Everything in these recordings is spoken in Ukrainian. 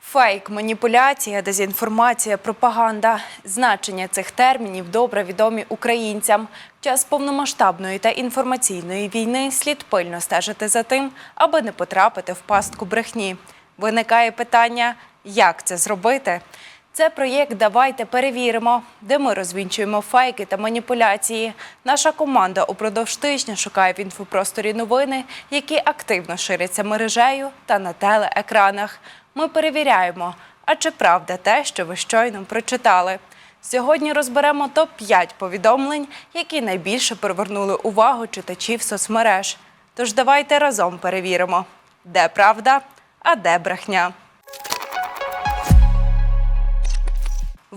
Фейк, маніпуляція, дезінформація, пропаганда. Значення цих термінів добре відомі українцям. В час повномасштабної та інформаційної війни слід пильно стежити за тим, аби не потрапити в пастку брехні. Виникає питання, як це зробити? Це проєкт Давайте перевіримо, де ми розвінчуємо фейки та маніпуляції. Наша команда упродовж тижня шукає в інфопросторі новини, які активно ширяться мережею та на телеекранах. Ми перевіряємо, а чи правда те, що ви щойно прочитали. Сьогодні розберемо топ-5 повідомлень, які найбільше привернули увагу читачів соцмереж. Тож давайте разом перевіримо, де правда, а де брехня.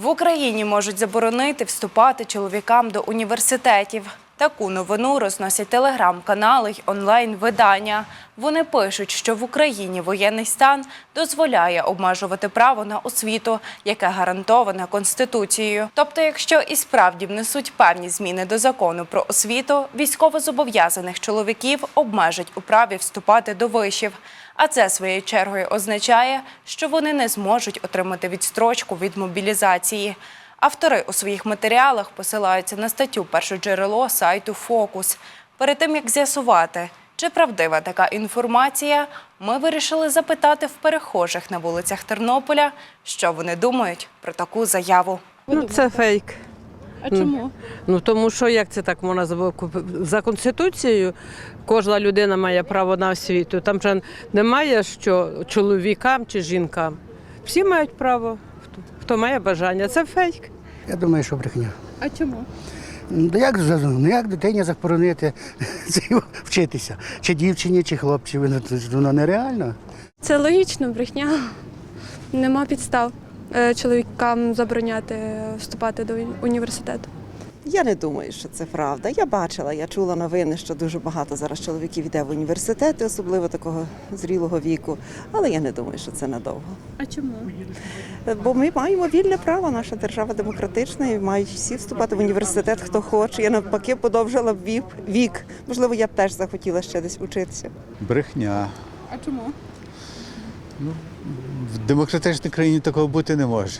В Україні можуть заборонити вступати чоловікам до університетів. Таку новину розносять телеграм-канали й онлайн-видання. Вони пишуть, що в Україні воєнний стан дозволяє обмежувати право на освіту, яке гарантоване Конституцією. Тобто, якщо і справді внесуть певні зміни до закону про освіту, військовозобов'язаних чоловіків обмежать у праві вступати до вишів. А це своєю чергою означає, що вони не зможуть отримати відстрочку від мобілізації. Автори у своїх матеріалах посилаються на статтю першоджерело сайту Фокус. Перед тим як з'ясувати, чи правдива така інформація, ми вирішили запитати в перехожих на вулицях Тернополя, що вони думають про таку заяву. Ну, це фейк. А чому? Ну тому що як це так можна забути? за конституцією? Кожна людина має право на освіту. Там же немає що чоловікам чи жінкам. Всі мають право, хто, має бажання. Це фейк. Я думаю, що брехня. А чому? Ну як, ну, як дитині заборонити це вчитися? Чи дівчині, чи хлопцю? Ну, Воно нереально. Це логічно, брехня. Нема підстав чоловікам забороняти вступати до університету. Я не думаю, що це правда. Я бачила, я чула новини, що дуже багато зараз чоловіків йде в університети, особливо такого зрілого віку. Але я не думаю, що це надовго. А чому? Бо ми маємо вільне право, наша держава демократична, і мають всі вступати в університет, хто хоче. Я навпаки подовжила б вік. Можливо, я б теж захотіла ще десь вчитися. Брехня. А чому? В демократичній країні такого бути не може.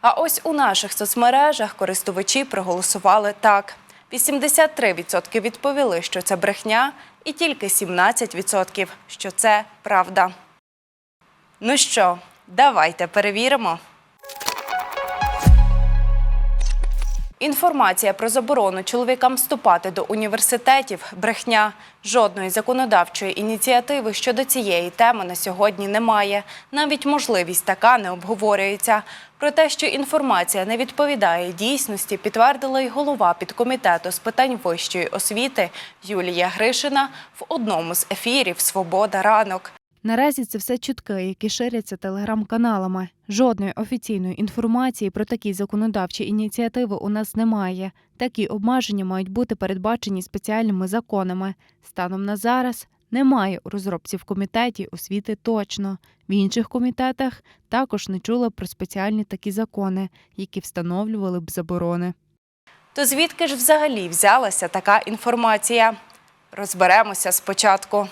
А ось у наших соцмережах користувачі проголосували так. 83% відповіли, що це брехня, і тільки 17% що це правда. Ну що, давайте перевіримо. Інформація про заборону чоловікам вступати до університетів брехня. Жодної законодавчої ініціативи щодо цієї теми на сьогодні немає. Навіть можливість така не обговорюється. Про те, що інформація не відповідає дійсності, підтвердила й голова підкомітету з питань вищої освіти Юлія Гришина в одному з ефірів Свобода ранок. Наразі це все чутки, які ширяться телеграм-каналами. Жодної офіційної інформації про такі законодавчі ініціативи у нас немає. Такі обмеження мають бути передбачені спеціальними законами. Станом на зараз немає у розробці в комітеті освіти точно. В інших комітетах також не чула про спеціальні такі закони, які встановлювали б заборони. То звідки ж взагалі взялася така інформація? Розберемося спочатку.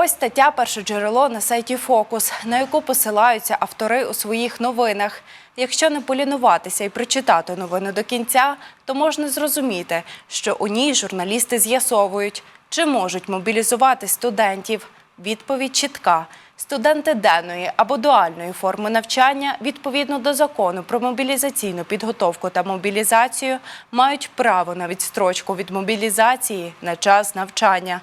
Ось стаття першоджерело на сайті Фокус, на яку посилаються автори у своїх новинах. Якщо не полінуватися і прочитати новину до кінця, то можна зрозуміти, що у ній журналісти з'ясовують, чи можуть мобілізувати студентів. Відповідь чітка. Студенти денної або дуальної форми навчання відповідно до закону про мобілізаційну підготовку та мобілізацію мають право на відстрочку від мобілізації на час навчання.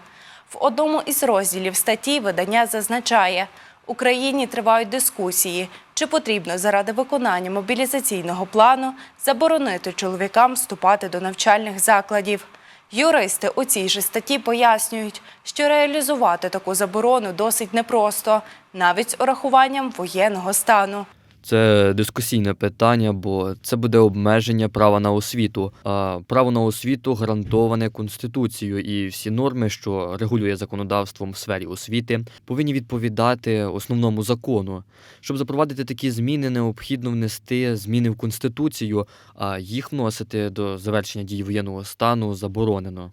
В одному із розділів статті видання зазначає, Україні тривають дискусії, чи потрібно заради виконання мобілізаційного плану заборонити чоловікам вступати до навчальних закладів. Юристи у цій же статті пояснюють, що реалізувати таку заборону досить непросто, навіть з урахуванням воєнного стану. Це дискусійне питання, бо це буде обмеження права на освіту. А право на освіту гарантоване конституцією, і всі норми, що регулює законодавством в сфері освіти, повинні відповідати основному закону. Щоб запровадити такі зміни, необхідно внести зміни в конституцію, а їх вносити до завершення дії воєнного стану заборонено.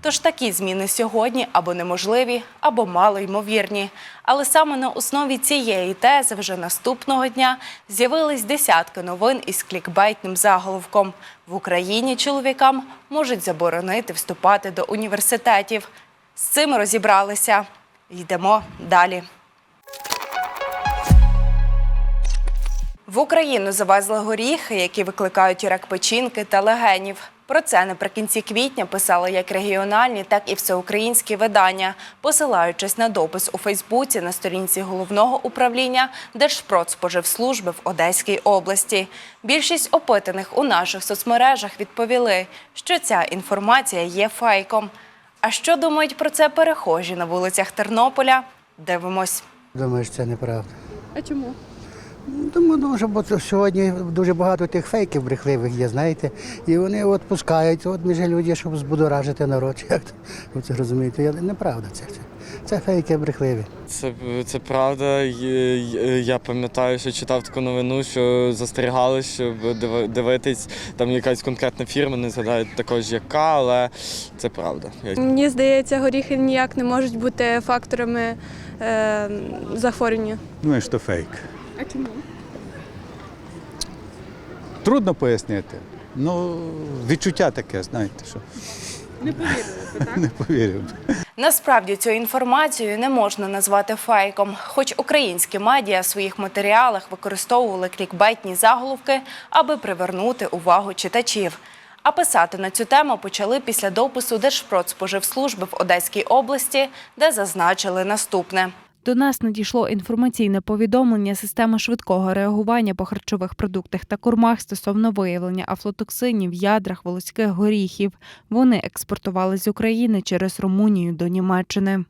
Тож такі зміни сьогодні або неможливі, або мало ймовірні. Але саме на основі цієї тези вже наступного дня з'явились десятки новин із клікбейтним заголовком. В Україні чоловікам можуть заборонити вступати до університетів. З цим розібралися. Йдемо далі. В Україну завезли горіхи, які викликають рак печінки та легенів. Про це наприкінці квітня писали як регіональні, так і всеукраїнські видання, посилаючись на допис у Фейсбуці на сторінці головного управління Держпродспоживслужби в Одеській області. Більшість опитаних у наших соцмережах відповіли, що ця інформація є фейком. А що думають про це перехожі на вулицях Тернополя? Дивимось. Думаю, що це неправда. А чому? Тому дуже, бо сьогодні дуже багато тих фейків брехливих є, знаєте, і вони от пускають от між люди, щоб збудоражити народ. Як ви це розумієте? Я- Неправда це. Це, це фейки брехливі. Це, це правда. Я пам'ятаю, що читав таку новину, що застерігали, щоб дивитись, там якась конкретна фірма, не згадаю також яка, але це правда. Мені здається, горіхи ніяк не можуть бути факторами е, захворювання. Думаю, що фейк. А чому? Трудно пояснити. Ну, відчуття таке, знаєте, що Не повірили би, так? не повірив. би. Насправді цю інформацію не можна назвати фейком, хоч українські медіа в своїх матеріалах використовували клікбейтні заголовки, аби привернути увагу читачів. А писати на цю тему почали після допису Держпродспоживслужби в Одеській області, де зазначили наступне. До нас надійшло інформаційне повідомлення системи швидкого реагування по харчових продуктах та кормах стосовно виявлення афлотоксинів в ядрах волоських горіхів. Вони експортували з України через Румунію до Німеччини.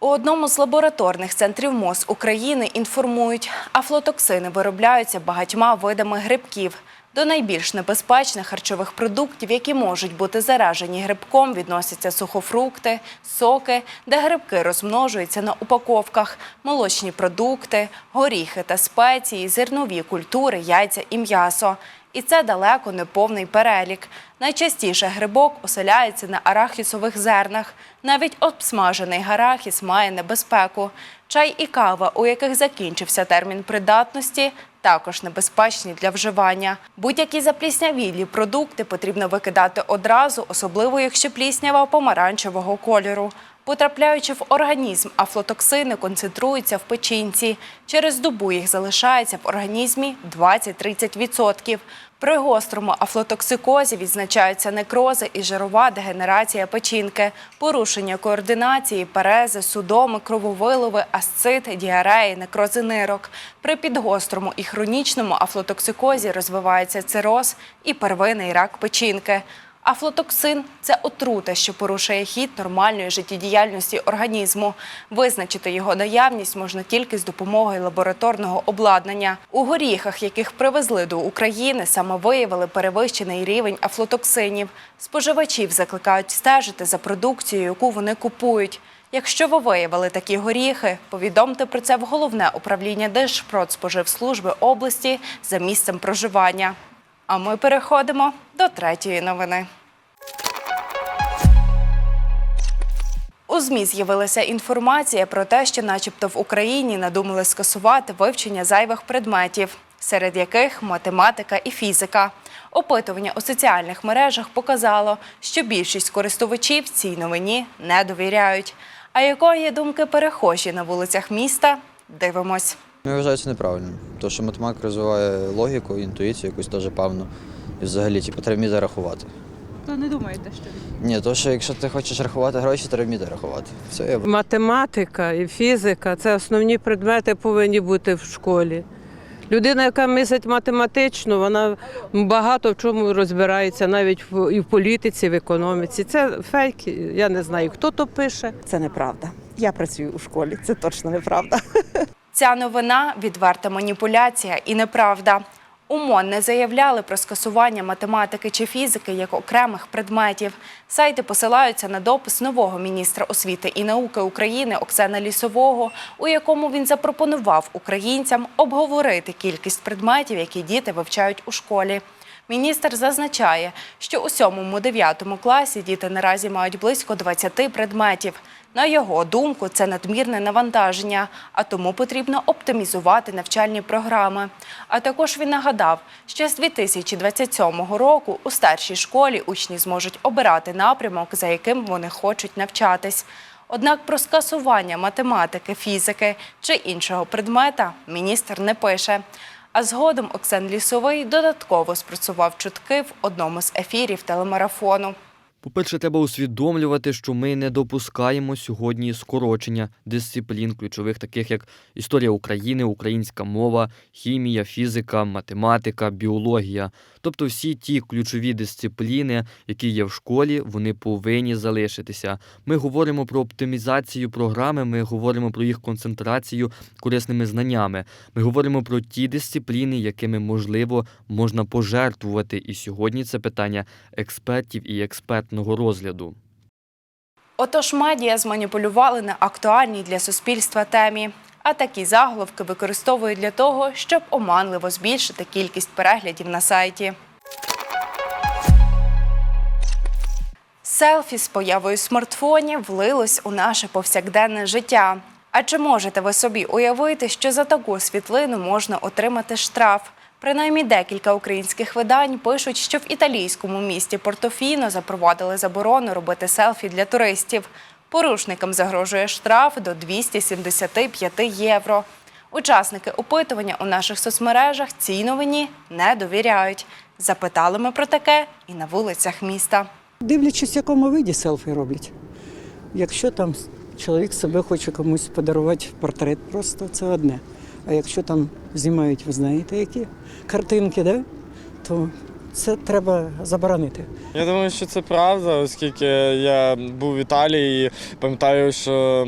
У одному з лабораторних центрів МОЗ України інформують, афлотоксини виробляються багатьма видами грибків. До найбільш небезпечних харчових продуктів, які можуть бути заражені грибком, відносяться сухофрукти, соки, де грибки розмножуються на упаковках, молочні продукти, горіхи та спеції, зернові культури, яйця і м'ясо. І це далеко не повний перелік. Найчастіше грибок оселяється на арахісових зернах. Навіть обсмажений гарахіс має небезпеку. Чай і кава, у яких закінчився термін придатності, також небезпечні для вживання. Будь-які запліснявілі продукти потрібно викидати одразу, особливо якщо пліснява помаранчевого кольору. Потрапляючи в організм, афлотоксини концентруються в печінці. Через добу їх залишається в організмі 20-30%. При гострому афлотоксикозі відзначаються некрози і жирова дегенерація печінки, порушення координації, перези, судоми, крововилови, асцит, діареї, некрози нирок. При підгострому і хронічному афлотоксикозі розвивається цироз і первинний рак печінки. Афлотоксин це отрута, що порушує хід нормальної життєдіяльності організму. Визначити його наявність можна тільки з допомогою лабораторного обладнання. У горіхах, яких привезли до України, саме виявили перевищений рівень афлотоксинів. Споживачів закликають стежити за продукцією, яку вони купують. Якщо ви виявили такі горіхи, повідомте про це в головне управління Держпродспоживслужби області за місцем проживання. А ми переходимо до третьої новини. У ЗМІ з'явилася інформація про те, що, начебто, в Україні надумали скасувати вивчення зайвих предметів, серед яких математика і фізика. Опитування у соціальних мережах показало, що більшість користувачів цій новині не довіряють. А якої думки перехожі на вулицях міста? Дивимось. Ну, Я вважаю це неправильним, тому що математика розвиває логіку, інтуїцію якусь теж певну. І взагалі, типу, треба вміти рахувати. То не думаєте, що Ні, то що якщо ти хочеш рахувати гроші, треба вміти рахувати. Все, я Математика і фізика це основні предмети повинні бути в школі. Людина, яка мислить математично, вона багато в чому розбирається, навіть в, і в політиці, в економіці. Це фейк, я не знаю, хто то пише. Це неправда. Я працюю у школі, це точно неправда. Ця новина відверта маніпуляція і неправда. УМОН не заявляли про скасування математики чи фізики як окремих предметів. Сайти посилаються на допис нового міністра освіти і науки України Оксана Лісового, у якому він запропонував українцям обговорити кількість предметів, які діти вивчають у школі. Міністр зазначає, що у 7-9 класі діти наразі мають близько 20 предметів. На його думку, це надмірне навантаження, а тому потрібно оптимізувати навчальні програми. А також він нагадав, що з 2027 року у старшій школі учні зможуть обирати напрямок, за яким вони хочуть навчатись. Однак про скасування математики, фізики чи іншого предмета міністр не пише. А згодом Оксан Лісовий додатково спроцював чутки в одному з ефірів телемарафону. По-перше, треба усвідомлювати, що ми не допускаємо сьогодні скорочення дисциплін ключових, таких як історія України, українська мова, хімія, фізика, математика, біологія. Тобто всі ті ключові дисципліни, які є в школі, вони повинні залишитися. Ми говоримо про оптимізацію програми, ми говоримо про їх концентрацію корисними знаннями. Ми говоримо про ті дисципліни, якими можливо можна пожертвувати. І сьогодні це питання експертів і експертного розгляду. Отож, медіа зманіпулювали на актуальній для суспільства темі. А такі заголовки використовують для того, щоб оманливо збільшити кількість переглядів на сайті. Селфі з появою смартфонів влилось у наше повсякденне життя. А чи можете ви собі уявити, що за таку світлину можна отримати штраф? Принаймні декілька українських видань пишуть, що в італійському місті Портофіно запровадили заборону робити селфі для туристів. Порушникам загрожує штраф до 275 євро. Учасники опитування у наших соцмережах цій новині не довіряють. Запитали ми про таке і на вулицях міста. Дивлячись, в якому виді селфі роблять. Якщо там чоловік себе хоче комусь подарувати портрет, просто це одне. А якщо там знімають, ви знаєте, які картинки, да? то це треба заборонити. Я думаю, що це правда, оскільки я був в Італії і пам'ятаю, що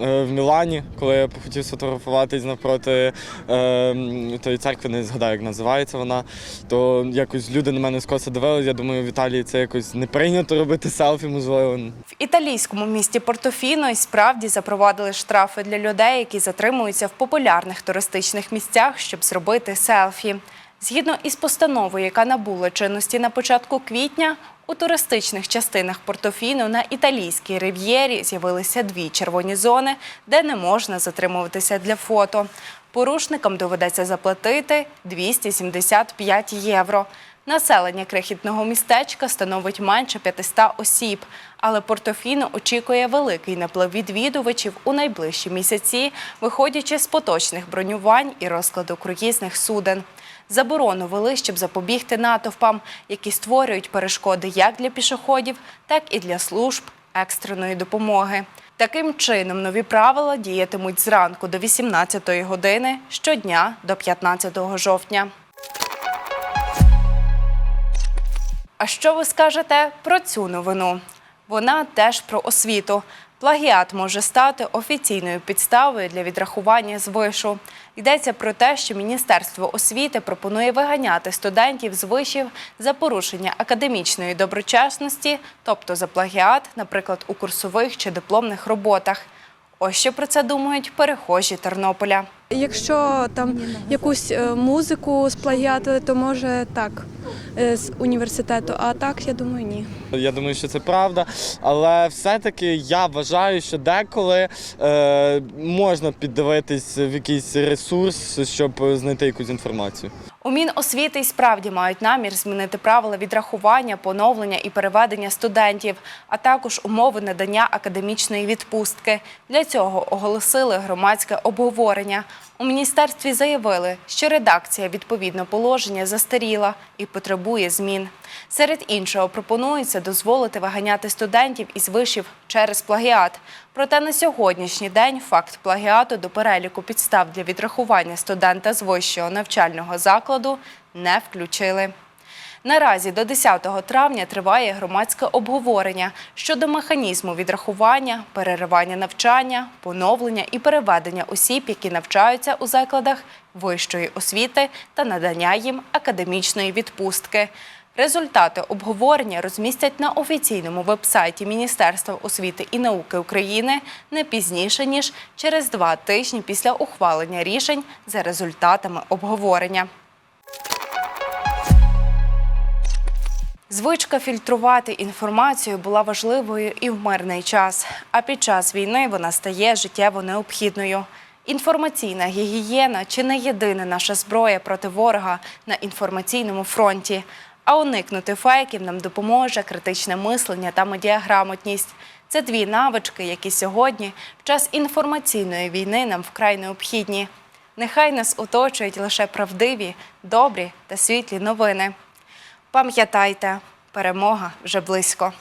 в Мілані, коли я хотів сфотографуватись навпроти е, тої церкви, не згадаю, як називається вона, то якось люди на мене скоса дивилися. Я думаю, в Італії це якось не прийнято робити селфі, можливо. В італійському місті Портофіно і справді запровадили штрафи для людей, які затримуються в популярних туристичних місцях, щоб зробити селфі. Згідно із постановою, яка набула чинності на початку квітня, у туристичних частинах Портофіно на італійській рив'єрі з'явилися дві червоні зони, де не можна затримуватися для фото. Порушникам доведеться заплатити 275 євро. Населення крихітного містечка становить менше 500 осіб, але Портофіно очікує великий наплив відвідувачів у найближчі місяці, виходячи з поточних бронювань і розкладу круїзних суден. Заборону вели, щоб запобігти натовпам, які створюють перешкоди як для пішоходів, так і для служб екстреної допомоги. Таким чином, нові правила діятимуть зранку до 18-ї години щодня до 15 жовтня. А що ви скажете про цю новину? Вона теж про освіту. Плагіат може стати офіційною підставою для відрахування з вишу. Йдеться про те, що Міністерство освіти пропонує виганяти студентів з вишів за порушення академічної доброчесності, тобто за плагіат, наприклад, у курсових чи дипломних роботах. Ось що про це думають перехожі Тернополя. Якщо там якусь е, музику сплагіатили, то може так е, з університету. А так, я думаю, ні. Я думаю, що це правда, але все-таки я вважаю, що деколи е, можна піддивитись в якийсь ресурс, щоб знайти якусь інформацію. У Міносвіти й справді мають намір змінити правила відрахування, поновлення і переведення студентів, а також умови надання академічної відпустки. Для цього оголосили громадське обговорення. У міністерстві заявили, що редакція відповідно положення застаріла і потребує змін. Серед іншого пропонується дозволити виганяти студентів із вишів через плагіат. Проте на сьогоднішній день факт плагіату до переліку підстав для відрахування студента з вищого навчального закладу не включили. Наразі до 10 травня триває громадське обговорення щодо механізму відрахування, переривання навчання, поновлення і переведення осіб, які навчаються у закладах вищої освіти та надання їм академічної відпустки. Результати обговорення розмістять на офіційному вебсайті Міністерства освіти і науки України не пізніше ніж через два тижні після ухвалення рішень за результатами обговорення. Звичка фільтрувати інформацію була важливою і в мирний час, а під час війни вона стає життєво необхідною. Інформаційна гігієна чи не єдина наша зброя проти ворога на інформаційному фронті. А уникнути фейків нам допоможе критичне мислення та медіаграмотність. Це дві навички, які сьогодні, в час інформаційної війни, нам вкрай необхідні. Нехай нас оточують лише правдиві, добрі та світлі новини. Пам'ятайте, перемога вже близько.